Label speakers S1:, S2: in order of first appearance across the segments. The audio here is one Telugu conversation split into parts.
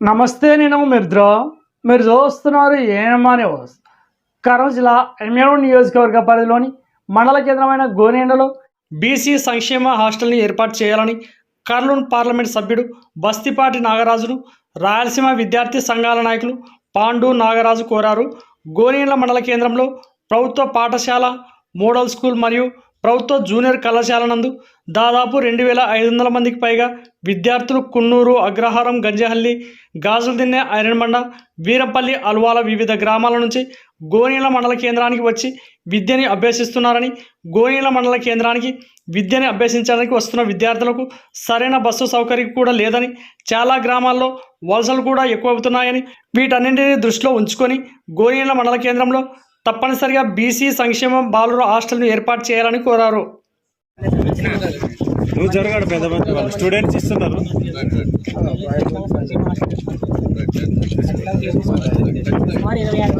S1: నమస్తే నేను మిర్ద్ర. మీరు చూస్తున్నారు ఏమనే న్యూస్ కర్నూలు జిల్లా ఎమ్మెడు నియోజకవర్గ పరిధిలోని మండల కేంద్రమైన గోనేండలో బీసీ సంక్షేమ హాస్టల్ని ఏర్పాటు చేయాలని కర్నూలు పార్లమెంట్ సభ్యుడు బస్తిపాటి నాగరాజును రాయలసీమ విద్యార్థి సంఘాల నాయకులు పాండు నాగరాజు కోరారు. గోనేండ్ల మండల కేంద్రంలో ప్రభుత్వ పాఠశాల మోడల్ స్కూల్ మరియు ప్రభుత్వ జూనియర్ కళాశాల నందు దాదాపు రెండు వేల ఐదు వందల మందికి పైగా విద్యార్థులు కున్నూరు అగ్రహారం గంజహల్లి గాజులదిన్నె ఐరన్బండ వీరంపల్లి అల్వాల వివిధ గ్రామాల నుంచి గోనీల మండల కేంద్రానికి వచ్చి విద్యని అభ్యసిస్తున్నారని గోనీల మండల కేంద్రానికి విద్యని అభ్యసించడానికి వస్తున్న విద్యార్థులకు సరైన బస్సు సౌకర్యం కూడా లేదని చాలా గ్రామాల్లో వలసలు కూడా ఎక్కువ అవుతున్నాయని వీటన్నింటినీ దృష్టిలో ఉంచుకొని గోనీల మండల కేంద్రంలో తప్పనిసరిగా బీసీ సంక్షేమ బాలుర హాస్టల్ను ఏర్పాటు చేయాలని కోరారు.
S2: నువ్వు జరగాడు పెద్ద వాళ్ళు. స్టూడెంట్స్ ఇస్తున్నారు.
S3: ఇరవై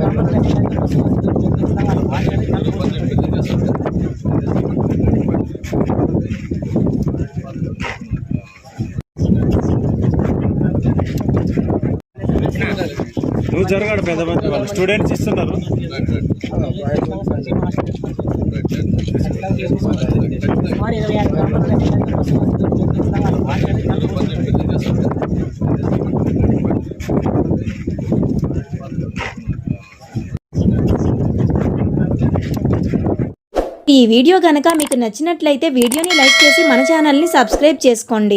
S2: జరగాడు పెద్ద మంది వాళ్ళు. స్టూడెంట్స్ ఇస్తున్నారు.
S4: ఈ వీడియో కనుక మీకు నచ్చినట్లయితే వీడియోని లైక్ చేసి మన ఛానల్ని సబ్స్క్రైబ్ చేసుకోండి.